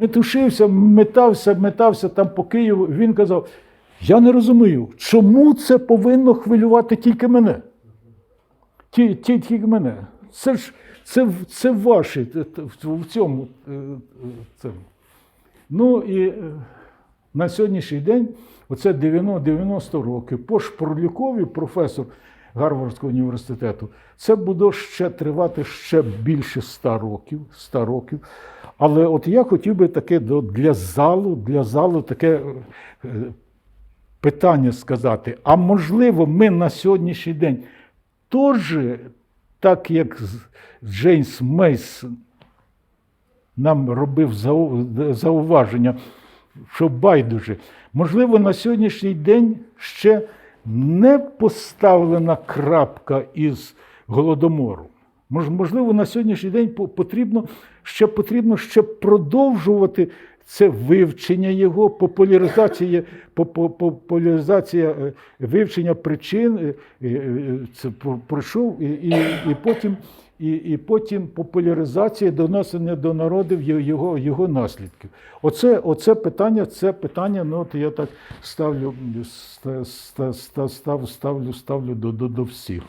Метушився, метався, метався там по Києву. Він казав: я не розумію, чому це повинно хвилювати тільки мене. Ті, ті, тільки мене. Це ж це, це ваші в цьому. е, Це. Ну і е, на сьогоднішній день, оце 90 90 років, по Шпорлюкові, професор Гарвардського університету, це буде ще тривати ще більше 100 років. 100 років. Але от я хотів би таке для залу, для залу таке е, питання сказати. А можливо, ми на сьогоднішній день теж, так як Джеймс Мейс нам робив зауваження, що байдуже, можливо, на сьогоднішній день ще не поставлена крапка із голодомору. Можливо, на сьогоднішній день по- потрібно ще потрібно ще продовжувати це вивчення його, популяризація, по- по- популяризація е, вивчення причин. е, е, Це пройшов і, і, потім. І, і потім популяризація донесення до народів його- його, наслідків. Оце, оце питання, це питання, ну от я так ставлю, ста- ста- ста- став, ставлю, ставлю до, до, до всіх.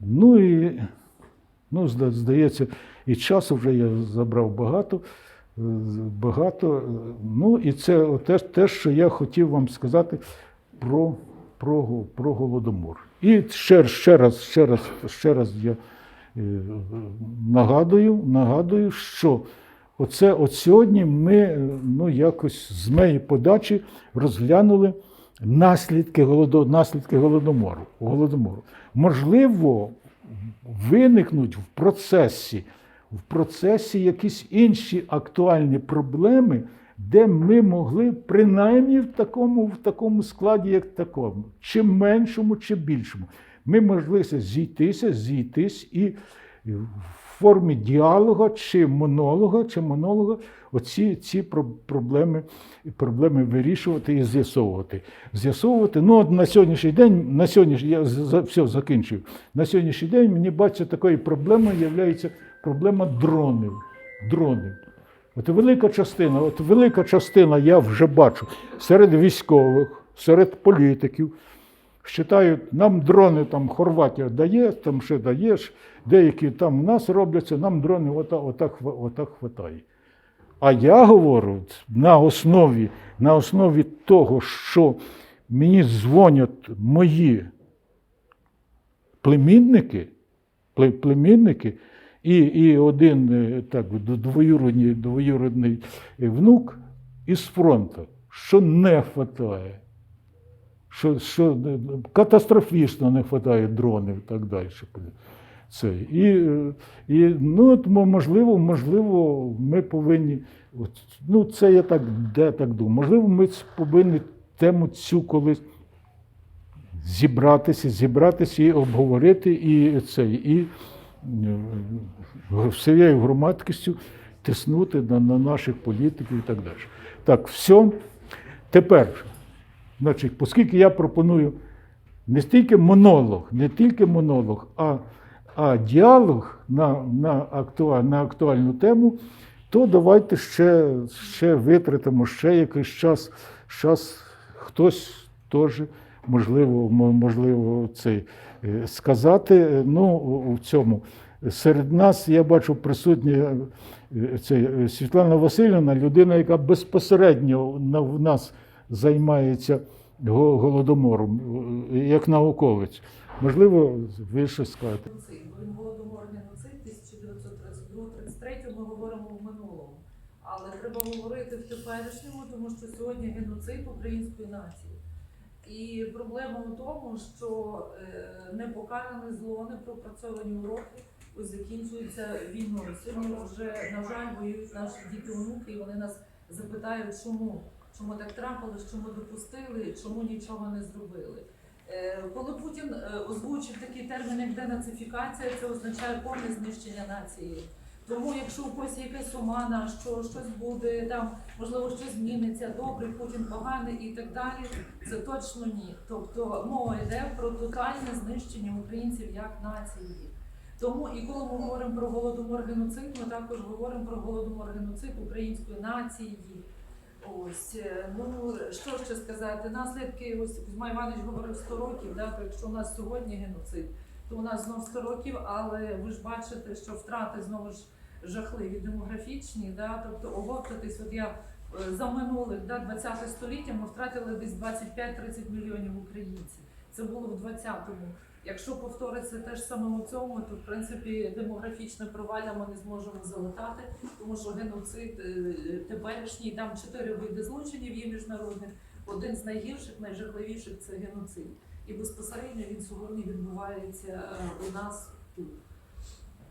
Ну і ну, здається, і часу вже я забрав багато. Багато. Ну і це те, те, що я хотів вам сказати про, про, про голодомор. І ще, ще раз, ще раз, ще раз я е, нагадую, нагадую, що оце от сьогодні ми ну, якось з моєї подачі розглянули наслідки, наслідки голодомору, голодомору. Можливо, виникнуть в процесі, в процесі якісь інші актуальні проблеми, де ми могли принаймні в такому, в такому складі, як такому, чи меншому, чи більшому, ми могли зійтися, зійтись і в формі діалога чи монолога, чи монолога оці ці проблеми, проблеми вирішувати і з'ясовувати. З'ясовувати. Ну, от на сьогоднішній день, на сьогоднішній, я все закінчую. На сьогоднішній день мені бачиться такою проблемою є проблема дронів. дронів. От велика частина, от велика частина я вже бачу серед військових, серед політиків. Считають, нам дрони там Хорватія дає, там ще даєш, деякі там у нас робляться, нам дрони отак, отак, отак хватає. А я говорю на основі, на основі того, що мені дзвонять мої племінники, племінники і, і один е, так, двоюродний, двоюродний е, внук із фронту, що не вистачає. Що, що е, катастрофічно не вистачає дронів і так далі. Це. І, і ну, можливо, можливо, ми повинні. Ну, це я так, де так думаю. Можливо, ми повинні тему цю колись зібратися, зібратися і обговорити, і це, і всією громадськістю тиснути на, на наших політиків і так далі. Так, все. Тепер, значить, оскільки я пропоную не стільки монолог, не тільки монолог, а, а діалог на, на, актуаль, на актуальну тему, то давайте ще, ще витратимо ще якийсь час. час хтось теж, можливо, мо- можливо, цей, е, сказати. Ну, у цьому. Серед нас я бачу присутня е, це, е, Світлана Васильівна, людина, яка безпосередньо в нас займається голодомором, як науковець. Можливо, ви щось скажете. Голодомор геноцид 1932-33 ми говоримо в минулому. Але треба говорити в теперішньому, тому що сьогодні геноцид української нації. І проблема в тому, що е, непокаране зло, непропрацьовані уроки ось закінчуються війною. Сьогодні вже, на жаль, воюють наші діти-онуки, і вони нас запитають, чому? Чому так трапилось, чому допустили, чому нічого не зробили. Е, Коли Путін е, озвучив такий термін, як денацифікація, це означає повне знищення нації. Тому, якщо у когось якась омана, що щось буде там, можливо, щось зміниться, добрий Путін поганий і так далі, це точно ні. Тобто мова йде про тотальне знищення українців як нації. Тому і коли ми говоримо про голодомор геноцид, ми також говоримо про голодомор геноцид української нації. Ось е, ну що ще сказати, наслідки ось Кузьма Іванович говорив 100 років. Да, якщо у нас сьогодні геноцид, то у нас знов 100 років, але ви ж бачите, що втрати знову ж жахливі демографічні. Да, тобто оговтатись, от я е, за минулих да, 20 століття ми втратили десь 25-30 мільйонів українців. Це було в 20-му. Якщо повториться те ж саме у цьому, то в принципі демографічне провалля ми не зможемо залатати, тому що геноцид е, теперішній там чотири види злочинів є міжнародних. Один з найгірших, найжахливіших це геноцид. І безпосередньо він сьогодні відбувається е, у нас тут.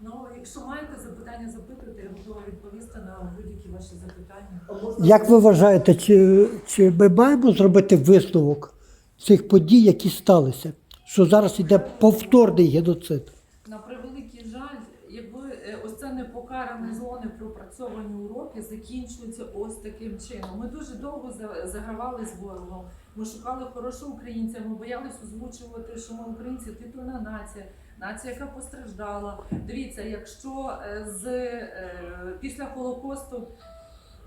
Ну, якщо маєте запитання, запитуйте, я готова відповісти на будь-які ваші запитання. Як ви вважаєте, чи, чи ми маємо зробити висновок цих подій, які сталися? Що зараз йде повторний геноцид? На превеликий жаль, якби е, ось це непокаране зло, непропрацьовані уроки закінчуються ось таким чином. Ми дуже довго за- загравали з ворогом. Ми шукали хорошого українця. Ми боялись озвучувати, що ми українці титульна нація, нація, яка постраждала. Дивіться, якщо е, з е, після голокосту.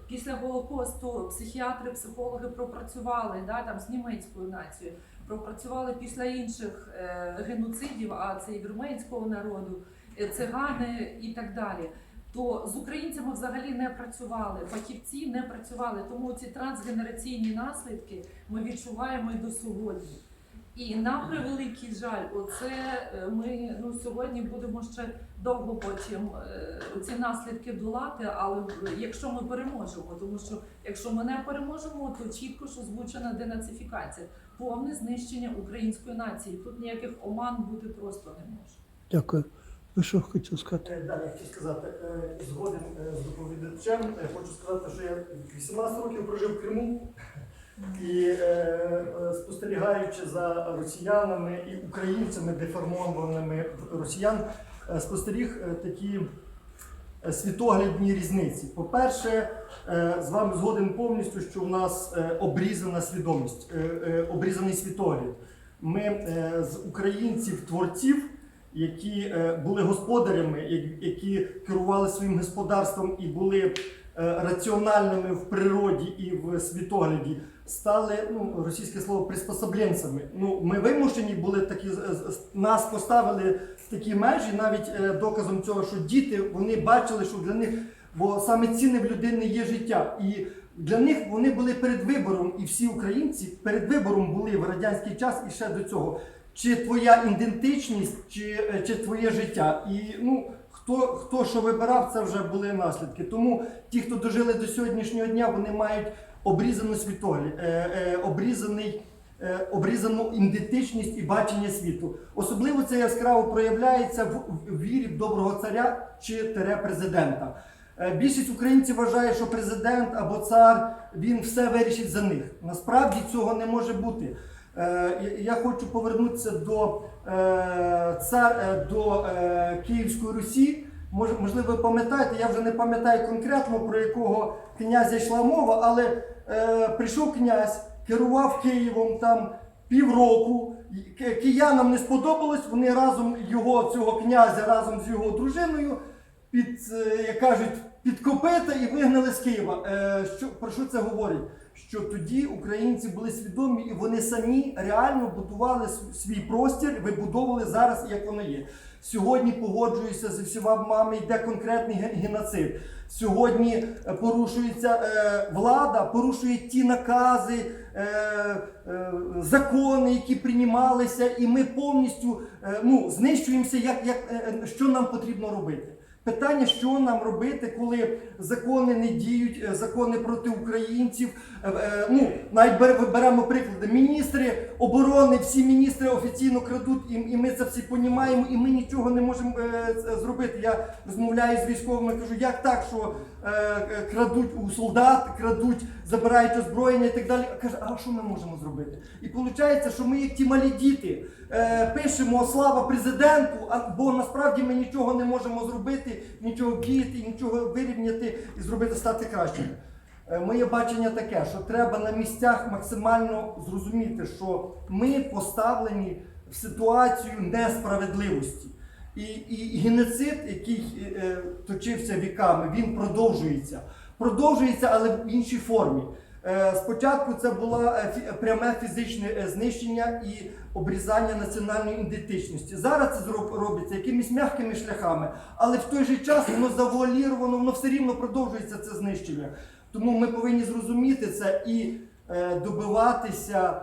Після голокосту психіатри, психологи пропрацювали да, там, з німецькою нацією, пропрацювали після інших е, геноцидів, а це і вірменського народу, е, цигани і так далі. То з українцями взагалі не працювали, фахівці не працювали. Тому ці трансгенераційні наслідки ми відчуваємо і до сьогодні. І на превеликий жаль, оце е, ми сьогодні будемо ще довго потім е, ці наслідки долати. Але е, якщо ми переможемо, тому що якщо ми не переможемо, то чітко ж озвучена денацифікація, повне знищення української нації. Тут ніяких оман бути просто не може. Дякую. Ви що хотів сказати? Е, Далі я хотів сказати, е, згоден е, з доповідачем. Е, Хочу сказати, що я 18 років прожив в Криму і е, е, спостерігаючи за росіянами і українцями, деформованими росіян, е, спостеріг е, такі світоглядні різниці. По-перше, е, з вами згоден повністю, що в нас обрізана свідомість, е, е, обрізаний світогляд. Ми е, з українців-творців які були господарями, які керували своїм господарством і були раціональними в природі і в світогляді, стали ну, російське слово приспособленцями. Ну, ми вимушені були такі нас поставили такі межі, навіть е, доказом цього, що діти вони бачили, що для них, бо саме цінне в людини є життя. І для них вони були перед вибором, і всі українці перед вибором були в радянський час і ще до цього. Чи твоя ідентичність, чи, е, чи твоє життя. І ну, хто, хто що вибирав, це вже були наслідки. Тому ті, хто дожили до сьогоднішнього дня, вони мають обрізану світогляд, е, е, обрізаний, е, обрізану ідентичність і бачення світу. Особливо це яскраво проявляється в, вірі в доброго царя чи тере президента. Більшість українців вважає, що президент або цар він все вирішить за них. Насправді цього не може бути. Я- хочу повернутися до, цар, до Київської Русі. Мож- Можливо, пам'ятаєте, я вже не пам'ятаю конкретно про якого князя йшла мова, але е, прийшов князь, керував Києвом там півроку. Киянам не сподобалось, вони разом його, цього князя, разом з його дружиною під, е, як кажуть, під копита і вигнали з Києва. Е, Що, про що це говорить? Що тоді українці були свідомі і вони самі реально будували свій простір, вибудовували зараз, як воно є. Сьогодні погоджуюся зі всіма мами, йде конкретний геноцид. Сьогодні е, порушується е, влада, порушує ті накази, е, е, закони, які приймалися, і ми повністю е, ну, знищуємося, як, як, е, е, що нам потрібно робити. Питання, що нам робити, коли закони не діють, е, закони проти українців. Е, е, Ну, навіть беремо приклади. Міністри оборони, всі міністри офіційно крадуть, і, ми це всі понімаємо, і ми нічого не можемо зробити. Я розмовляю з військовими, кажу, як так, що крадуть у солдат, крадуть, забирають озброєння і так далі. Каже, а що ми можемо зробити? І виходить, що ми, як ті малі діти, пишемо слава президенту, бо насправді ми нічого не можемо зробити, нічого вдіяти, нічого вирівняти і зробити стати кращим. Е, Моє бачення таке, що треба на місцях максимально зрозуміти, що ми поставлені в ситуацію несправедливості. І, і геноцид, який е, точився віками, він продовжується. Продовжується, але в іншій формі. Е, Спочатку це було е, пряме фізичне е, знищення і обрізання національної ідентичності. Зараз це робиться якимись м'якими шляхами, але в той же час воно завуаліровано, воно все рівно продовжується це знищення. Тому ми повинні зрозуміти це і добиватися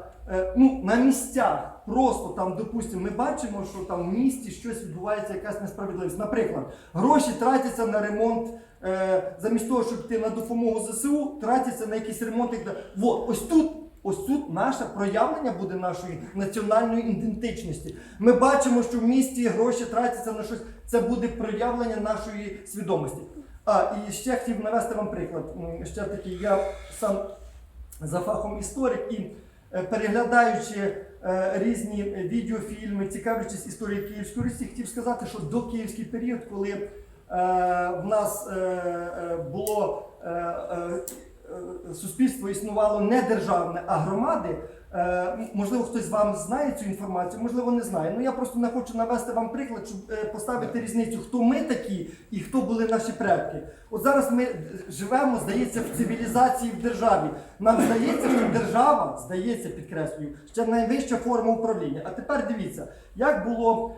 ну, на місцях. Просто там, допустимо, ми бачимо, що там в місті щось відбувається, якась несправедливість. Наприклад, гроші тратяться на ремонт. Е, замість того, щоб йти на допомогу ЗСУ, тратяться на якийсь ремонт. Вот, ось тут, ось тут наше проявлення буде нашої національної ідентичності. Ми бачимо, що в місті гроші тратяться на щось. Це буде проявлення нашої свідомості. А і ще хотів навести вам приклад. Ще такий, я сам за фахом історик і е, переглядаючи різні е, відеофільми, цікавлячись історією Київської Русі, хотів сказати, що до київський період, коли е, в нас е, було суспільство існувало не державне, а громади. Е, можливо, хтось з вам знає цю інформацію, можливо, не знає. Ну я просто не хочу навести вам приклад, щоб е, поставити різницю, хто ми такі і хто були наші предки. От зараз ми е, живемо, здається, в цивілізації в державі. Нам здається, що держава, здається, підкреслюю, ще найвища форма управління. А тепер дивіться, як було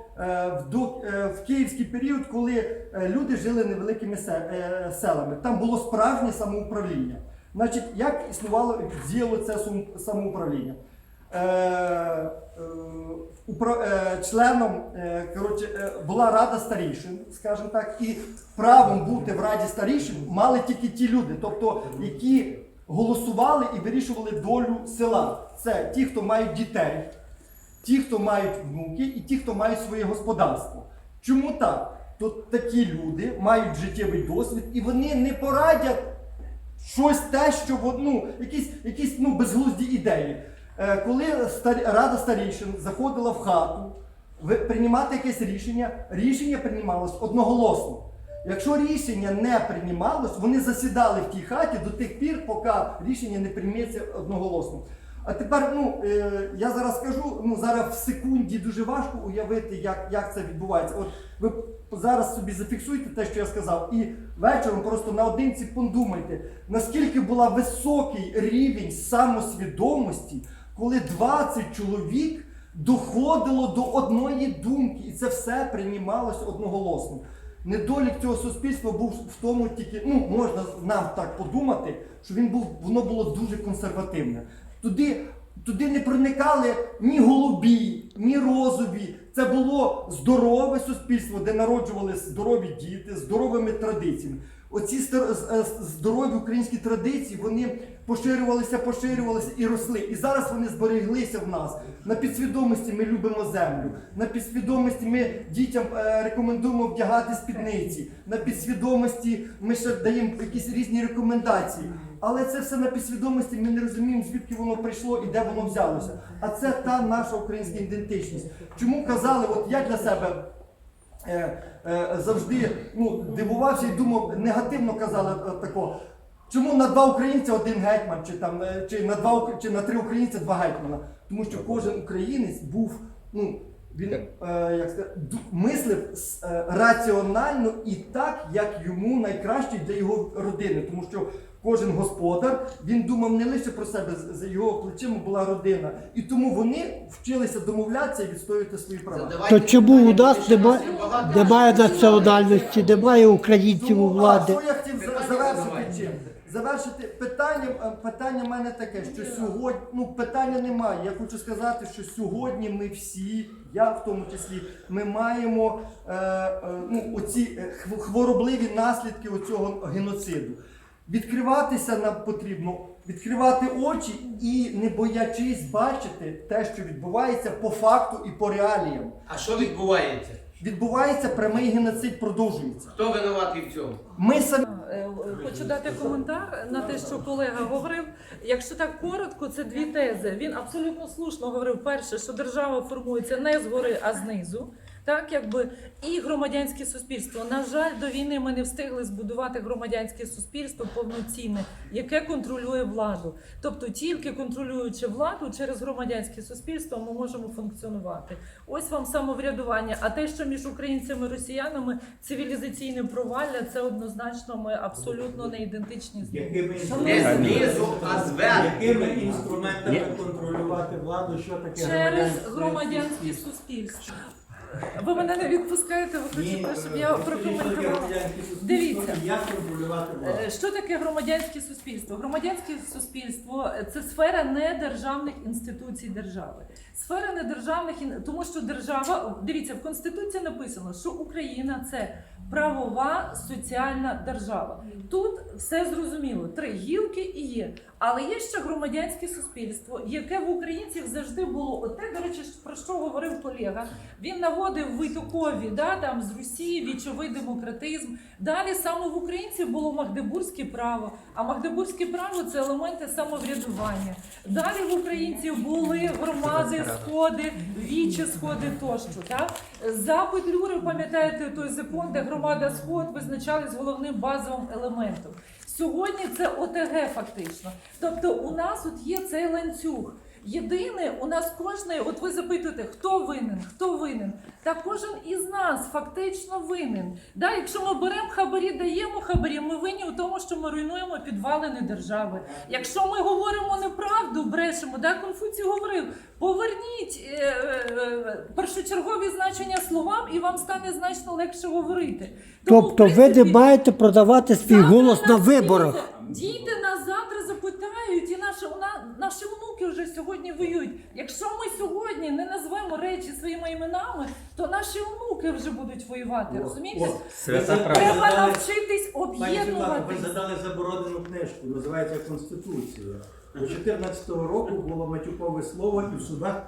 в, київський період, коли люди жили невеликими селами. Там було справжнє самоуправління. Значить, як існувало діяло це самоуправління? Е, е, е, членом е, коротше, е, була рада старішин, скажімо так, і правом бути в раді старішин мали тільки ті люди, тобто які голосували і вирішували долю села. Це ті, хто мають дітей, ті, хто мають внуки, і ті, хто мають своє господарство. Чому так? То такі люди мають життєвий досвід, і вони не порадять щось те, що в одну, якісь, якісь ну, безглузді ідеї. Е, коли стар, Рада старішин заходила в хату приймати якесь рішення, рішення приймалось одноголосно. Якщо рішення не приймалось, вони засідали в тій хаті до тих пір, поки рішення не прийметься одноголосно. А тепер, ну е, я зараз скажу, ну зараз в секунді дуже важко уявити, як, як це відбувається. От ви зараз собі зафіксуйте те, що я сказав, і вечором просто наодинці подумайте, наскільки була високий рівень самосвідомості, коли 20 чоловік доходило до одної думки, і це все приймалося одноголосно. Недолік цього суспільства був в тому тільки, ну можна нам так подумати, що він був, воно було дуже консервативне. Туди, туди не проникали ні голубі, ні розові. Це було здорове суспільство, де народжувалися здорові діти, здоровими традиціями. Оці е, здорові українські традиції вони поширювалися, поширювалися і росли. І зараз вони збереглися в нас. На підсвідомості ми любимо землю. На підсвідомості ми дітям е, рекомендуємо вдягати спідниці. На підсвідомості ми ще даємо якісь різні рекомендації. Але це все на підсвідомості, ми не розуміємо, звідки воно прийшло і де воно взялося. А це та наша українська ідентичність. Чому казали, от я для себе завжди ну, дивувався і думав, негативно казали е, такого. Чому на два українця один гетьман, чи там е, чи на два чи на три українця два гетьмана? Тому що кожен українець був, ну він е, як сказати, мислив е, раціонально і так, як йому найкраще для його родини. Тому що кожен господар він думав не лише про себе, з- за його плечима була родина. І тому вони вчилися домовлятися і відстоювати свої права. То чому у нас немає, немає національності, немає українців у Тому, влади? А що я хотів завершити чим? Завершити питання, е, питання в мене таке, що сьогодні, ну питання немає. Я хочу сказати, що сьогодні ми всі, я в тому числі, ми маємо е, е, ну, оці е, хворобливі наслідки оцього геноциду. Відкриватися нам потрібно, відкривати очі і не боячись бачити те, що відбувається по факту і по реаліям. А що відбувається? Відбувається прямий геноцид, продовжується. Хто винуватий в цьому? Ми самі. Е, Хочу дати коментар на те, що колега говорив. Якщо так коротко, це дві тези. Він абсолютно слушно говорив перше, що держава формується не згори, а знизу. Так, якби і громадянське суспільство. На жаль, до війни ми не встигли збудувати громадянське суспільство повноцінне, яке контролює владу. Тобто, тільки контролюючи владу через громадянське суспільство, ми можемо функціонувати. Ось вам самоврядування. А те, що між українцями і росіянами цивілізаційне провалля, це однозначно ми абсолютно не ідентичні з. Якими, Не знизу, а зверху. якими інструментами контролювати владу, що таке Через громадянське суспільство. Ви мене не відпускаєте, ви хочете, щоб я що прокоментувала. Дивіться. Е, Що таке громадянське суспільство? Громадянське суспільство е, це сфера недержавних інституцій держави. Сфера недержавних тому що держава, дивіться, в Конституції написано, що Україна це правова соціальна держава. Тут все зрозуміло, три гілки і є. Але є ще громадянське суспільство, яке в українців завжди було. Оте, до речі, про що говорив колега. Він наводив витокові, да, там з Росії, вічовий демократизм. Далі саме в українців було магдебурзьке право. А магдебурзьке право це елементи самоврядування. Далі в українців були громади, сходи, вічі сходи тощо. Так? За Петлюри, пам'ятаєте той закон, де громада сход визначались головним базовим елементом. Сьогодні це ОТГ фактично. Тобто у нас от є цей ланцюг. Єдине, у нас кожний, от ви запитуєте, хто винен, хто винен. Та кожен із нас фактично винен. Да, якщо ми беремо хабарі, даємо хабарі, ми винні у тому, що ми руйнуємо підвалини держави. Якщо ми говоримо неправду, брешемо, да, Конфуцій говорив, поверніть е, е, е, першочергові значення словам, і вам стане значно легше говорити. Тому, Тобто ви не маєте продавати свій голос на виборах. діти- Діти нас завтра запитають, і наші, на- наші вже сьогодні воюють. Якщо ми сьогодні не назвемо речі своїми іменами, то наші онуки вже будуть воювати. Розумієте? Свята Треба навчитись Пані ви об'єднуватись. задали заборонену книжку, називається Конституція. До 14-го року було матюкове слово і в судах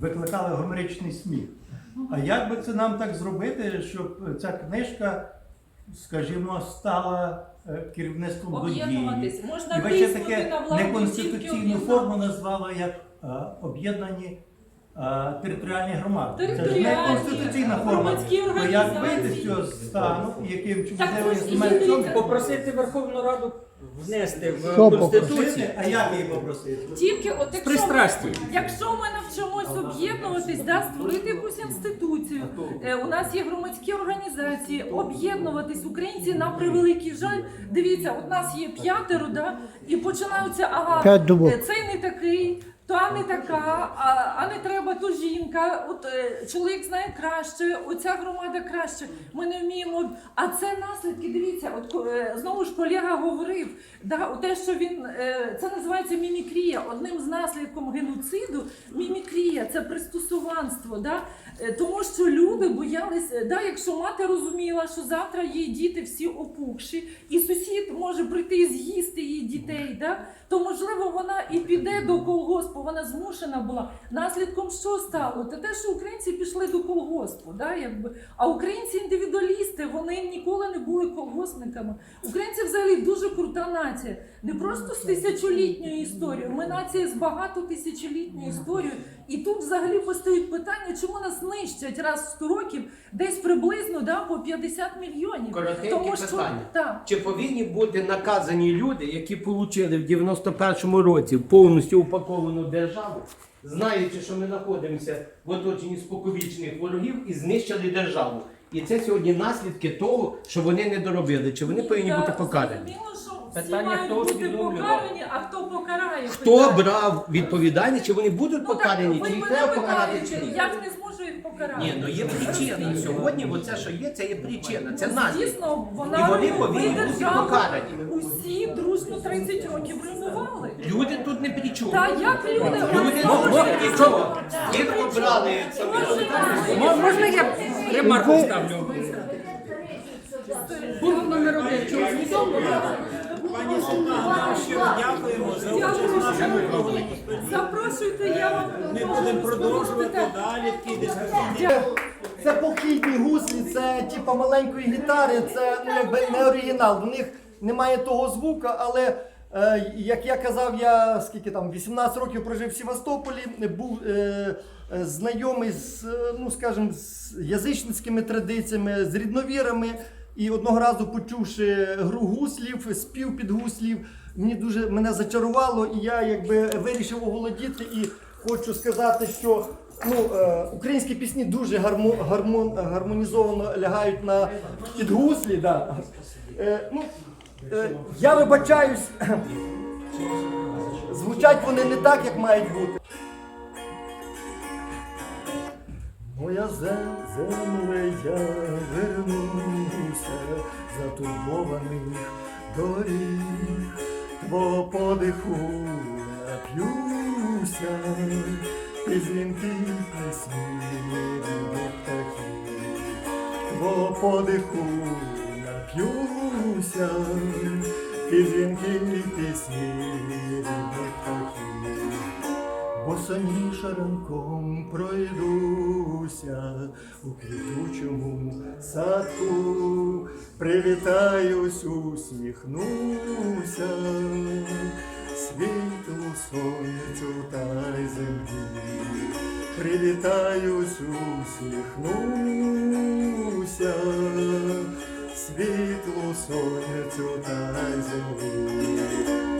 викликали гомеричний сміх. А як би це нам так зробити, щоб ця книжка, скажімо, стала е, керівництвом водії. Можна І ви ще таке неконституційну форму назвала як е, об'єднані е, територіальні громади. Це ж не Територіальні, конституційна форма. громадські То як організації. вийти з цього стану яким Так ж ідіть. Попросити Верховну Раду внести в Що Конституцію. Попросити, а як її попросити? Тільки от якщо ми, пристрастю. якщо ми навчимось об'єднуватись, да, створити якусь інституцію. Е, у нас є громадські організації, об'єднуватись. Українці на превеликий жаль. Дивіться, от нас є п'ятеро, да, і починаються ага, П'ять е, цей не такий. Та не така, а, а не треба, то жінка. От е, чоловік знає краще, оця громада краще. Ми не вміємо. А це наслідки. Дивіться, от е, знову ж колега говорив, да, те, що він е, це називається мімікрія. Одним з наслідком геноциду мімікрія це пристосуванство. Да? Тому що люди боялися, да, якщо мати розуміла, що завтра її діти всі опухші, і сусід може прийти і з'їсти її дітей, да, то можливо вона і піде до колгоспу, вона змушена була. Наслідком що стало? Те, те, що українці пішли до колгоспу, да, якби. а українці індивідуалісти, вони ніколи не були колгоспниками. Українці взагалі дуже крута нація. Не просто з тисячолітньою історією. Ми нація з багатотисячолітньою історією. І тут взагалі постають питання, чому нас нищать раз в 100 років, десь приблизно да, по 50 мільйонів. Коротеньке питання. так, Чи повинні бути наказані люди, які отримали в 91-му році повністю упаковану державу, знаючи, що ми знаходимося в оточенні споковічних ворогів і знищили державу? І це сьогодні наслідки того, що вони не доробили. Чи вони повинні бути покарані? Всі Питання, мають хто бути усвідомлював? покарані, а хто покарає? Хто питання. брав відповідальність, чи вони будуть Ну, покарані, так, чи ви їх мене треба покарати, чи питаєте, ні? Я ж не зможу їх покарати. Ні, ну є причина. Сьогодні оце, що є, це є причина, це наслідок. Дійсно, І вони руйнує повинні бути державу. покарані. Усі дружно 30 років руйнували. Люди тут не при чому. Та як люди? Люди зможуть- не при чому. Їх обрали Можна я ремарку вставлю? Пункт номер один. Чи? Пані Світлана, щиро дякуємо за участь в нашому круглому. Запрошуйте, я вам Ми будемо продовжувати далі такі дискусійні. Це похідні гуслі, це типа маленької гітари, це ну якби не оригінал. В них немає того звука, але Е, Як я казав, я скільки там 18 років прожив в Севастополі, був е, е, знайомий з, ну скажімо, з язичницькими традиціями, з рідновірами. І одного разу, почувши гру гуслів, спів під гуслів, мені дуже мене зачарувало, і я якби вирішив оволодіти. І хочу сказати, що ну, е, українські пісні дуже гармо, гармон, гармонізовано лягають на під гуслі. Да. Е, ну, е, я вибачаюсь, звучать вони не так, як мають бути. Моя зем- земле, я вернуся затурбованих доріг, твого подиху нап'юся, і дзвінки пісні птахів, твого подиху нап'юся, і дзвінки пісні птахів. Босоніж ранком пройдуся у квітучому садку, привітаюсь, усміхнуся, світлу сонцю та й землі, привітаюсь, усміхнуся, світлу сонцю та й землі.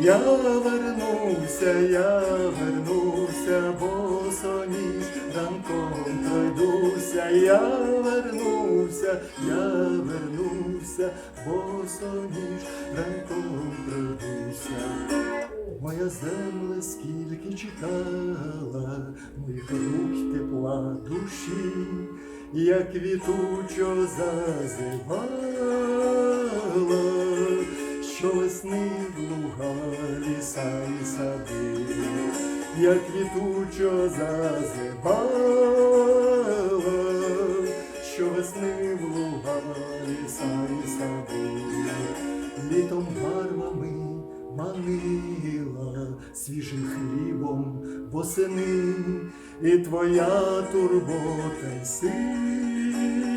Я вернуся, я вернуся, босоніж ранком пройдуся, я вернуся, я вернуся, босоніж ранком пройдуся. Моя земля скільки чекала, моїх рук тепла душі, як квітучо зазивала, що весни в луга, ліса і сади, як квітучо зазивала, що весни в луга, ліса і сади, літом барвами манила свіжим хлібом восени, і твоя турбота й сила,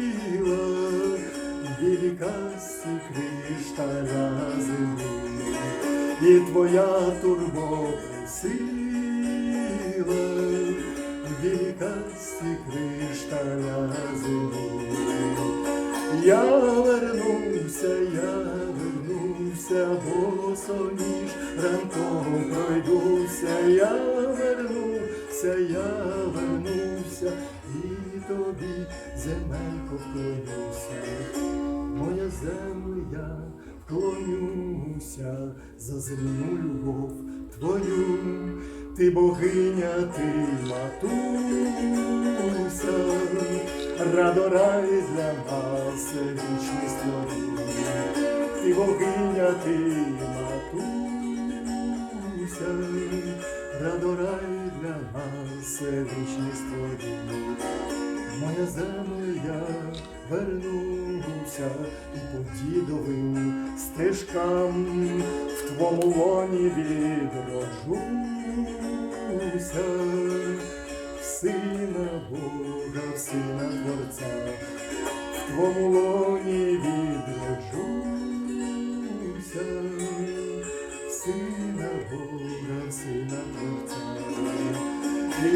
білі касі кришталя землі, і твоя турбота сила, білі касі кришталя землі. Я вернуся, я вернуся, босоніж ранком пройдуся, я вернуся, я вернуся, і тобі земелько вклонюся, моя земля, вклонюся за земну любов твою, ти богиня, ти матуся, радорай для нас вічний створіння, ти богиня, ти матуся, радорай для нас вічний створіння. Моя земля вернуся і по дідовим стежкам в твому лоні відроджуся, в сина Бога, сина Творця, в твому лоні відроджуся, сина Бога, сина Творця.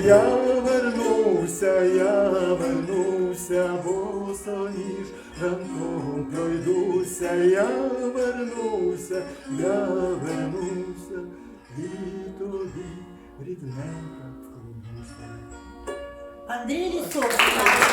Я вернуся, я вернуся, босоніж ранком пройдуся, я вернуся, я вернуся, і тобі рідненька вклонюся. Андрій Лісовський.